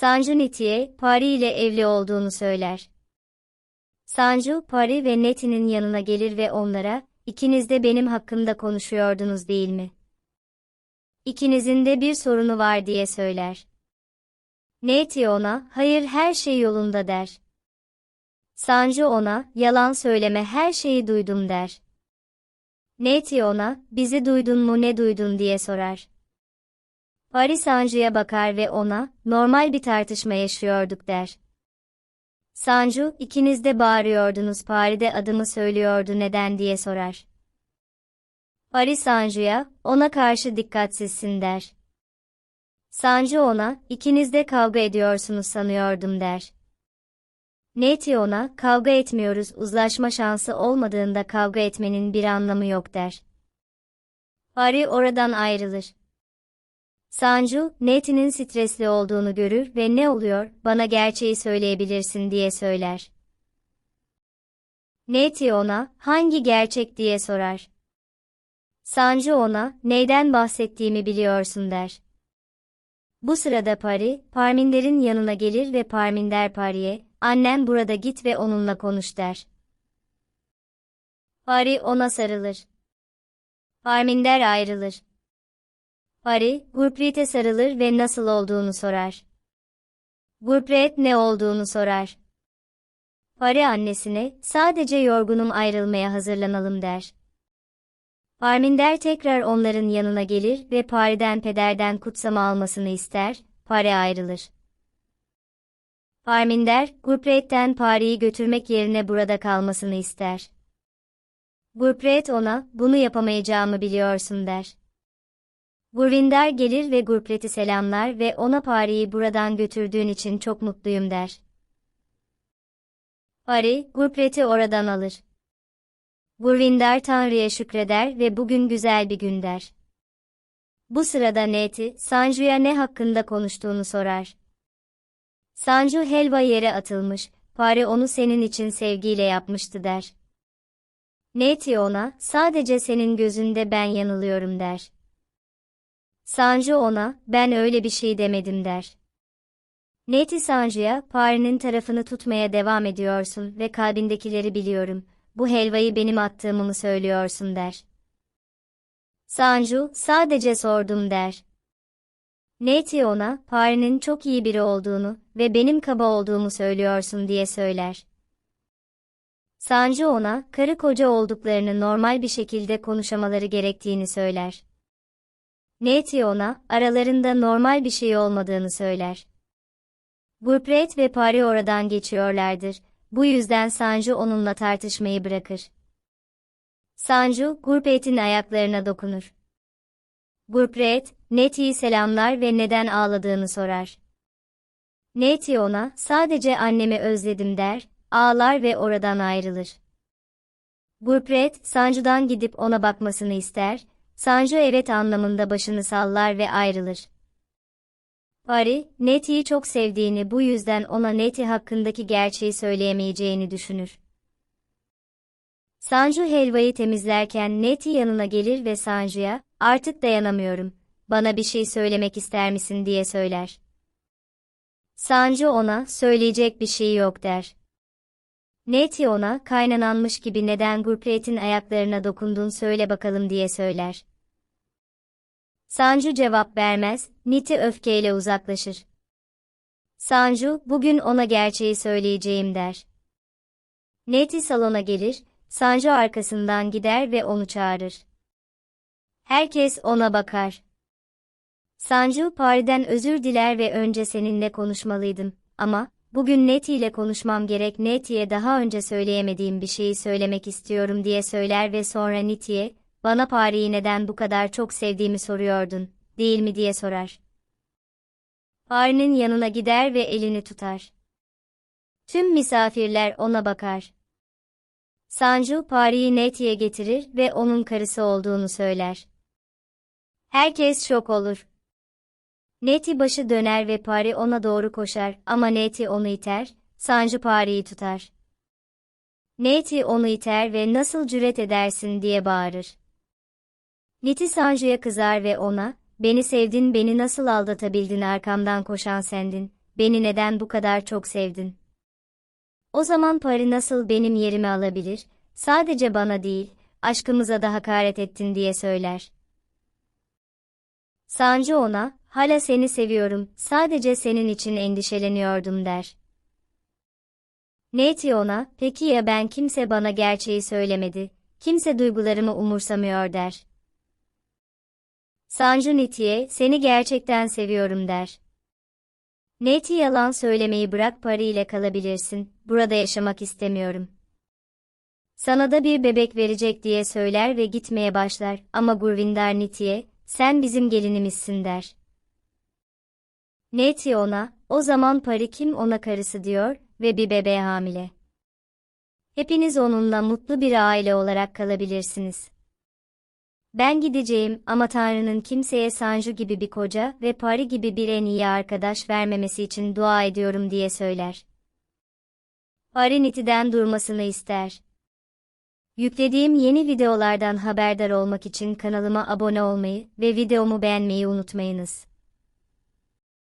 Sanju Neti'ye Pari ile evli olduğunu söyler. Sanju, Pari ve Neti'nin yanına gelir ve onlara, ikiniz de benim hakkımda konuşuyordunuz değil mi? İkinizin de bir sorunu var diye söyler. Neti ona, hayır her şey yolunda der. Sanju ona, yalan söyleme her şeyi duydum der. Neti ona, bizi duydun mu ne duydun diye sorar. Pari Sanju'ya bakar ve ona, normal bir tartışma yaşıyorduk der. Sanju, ikiniz de bağırıyordunuz Pari de adımı söylüyordu neden diye sorar. Pari Sanju'ya, ona karşı dikkatsizsin der. Sanju ona, ikiniz de kavga ediyorsunuz sanıyordum der. Neti ona, kavga etmiyoruz uzlaşma şansı olmadığında kavga etmenin bir anlamı yok der. Pari oradan ayrılır. Sanju, Neti'nin stresli olduğunu görür ve ne oluyor, bana gerçeği söyleyebilirsin diye söyler. Neti ona, hangi gerçek diye sorar. Sanju ona, neyden bahsettiğimi biliyorsun der. Bu sırada Pari, Parminder'in yanına gelir ve Parminder Pari'ye, annem burada git ve onunla konuş der. Pari ona sarılır. Parminder ayrılır. Pari, Gurpreet'e sarılır ve nasıl olduğunu sorar. Gurpreet ne olduğunu sorar. Pari annesine, sadece yorgunum ayrılmaya hazırlanalım der. Parminder tekrar onların yanına gelir ve Pari'den pederden kutsama almasını ister, Pari ayrılır. Parminder, Gurpreet'ten Pari'yi götürmek yerine burada kalmasını ister. Gurpreet ona, bunu yapamayacağımı biliyorsun der. Gurvinder gelir ve Gurpreet'i selamlar ve ona Pari'yi buradan götürdüğün için çok mutluyum der. Pari, Gurpreet'i oradan alır. Gurvinder Tanrı'ya şükreder ve bugün güzel bir gün der. Bu sırada Neti, Sanju'ya ne hakkında konuştuğunu sorar. Sanju helva yere atılmış, Pari onu senin için sevgiyle yapmıştı der. Neti ona, sadece senin gözünde ben yanılıyorum der. Sanju ona, ben öyle bir şey demedim der. Neti Sanju'ya, Pari'nin tarafını tutmaya devam ediyorsun ve kalbindekileri biliyorum, bu helvayı benim attığımı mı söylüyorsun der. Sanju, sadece sordum der. Neti ona, Pari'nin çok iyi biri olduğunu ve benim kaba olduğumu söylüyorsun diye söyler. Sanju ona, karı koca olduklarını normal bir şekilde konuşamaları gerektiğini söyler. Neti ona, aralarında normal bir şey olmadığını söyler. Gurpreet ve Pari oradan geçiyorlardır, bu yüzden Sanju onunla tartışmayı bırakır. Sanju, Gurpreet'in ayaklarına dokunur. Gurpreet, Neti'yi selamlar ve neden ağladığını sorar. Neti ona, sadece annemi özledim der, ağlar ve oradan ayrılır. Gurpreet, Sanju'dan gidip ona bakmasını ister, Sanju evet anlamında başını sallar ve ayrılır. Pari, Neti'yi çok sevdiğini bu yüzden ona Neti hakkındaki gerçeği söyleyemeyeceğini düşünür. Sanju helvayı temizlerken Neti yanına gelir ve Sanju'ya, artık dayanamıyorum, bana bir şey söylemek ister misin diye söyler. Sanju ona, söyleyecek bir şey yok der. Neti ona, kaynananmış gibi neden Gurpreet'in ayaklarına dokundun söyle bakalım diye söyler. Sanju cevap vermez, Niti öfkeyle uzaklaşır. Sanju, bugün ona gerçeği söyleyeceğim der. Neti salona gelir, Sanju arkasından gider ve onu çağırır. Herkes ona bakar. Sanju Pari'den özür diler ve önce seninle konuşmalıydım ama bugün Neti ile konuşmam gerek Neti'ye daha önce söyleyemediğim bir şeyi söylemek istiyorum diye söyler ve sonra Neti'ye bana Pari'yi neden bu kadar çok sevdiğimi soruyordun, değil mi diye sorar. Pari'nin yanına gider ve elini tutar. Tüm misafirler ona bakar. Sanju Pari'yi Neti'ye getirir ve onun karısı olduğunu söyler. Herkes şok olur. Neti başı döner ve Pari ona doğru koşar ama Neti onu iter, Sanju Pari'yi tutar. Neti onu iter ve nasıl cüret edersin diye bağırır. Neti Sanju'ya kızar ve ona, beni sevdin beni nasıl aldatabildin arkamdan koşan sendin, beni neden bu kadar çok sevdin? O zaman Pari nasıl benim yerimi alabilir, sadece bana değil, aşkımıza da hakaret ettin diye söyler. Sancı ona, hala seni seviyorum, sadece senin için endişeleniyordum der. Neti ona, peki ya ben kimse bana gerçeği söylemedi, kimse duygularımı umursamıyor der. Sancı Neti'ye, seni gerçekten seviyorum der. Neti yalan söylemeyi bırak Pari ile kalabilirsin, burada yaşamak istemiyorum. Sana da bir bebek verecek diye söyler ve gitmeye başlar ama Gurvindar Niti'ye, sen bizim gelinimizsin der. Neti ona, o zaman Pari kim ona karısı diyor ve bir bebeğe hamile. Hepiniz onunla mutlu bir aile olarak kalabilirsiniz. Ben gideceğim ama Tanrı'nın kimseye Sanju gibi bir koca ve Pari gibi bir en iyi arkadaş vermemesi için dua ediyorum diye söyler. Pari Niti'den durmasını ister. Yüklediğim yeni videolardan haberdar olmak için kanalıma abone olmayı ve videomu beğenmeyi unutmayınız.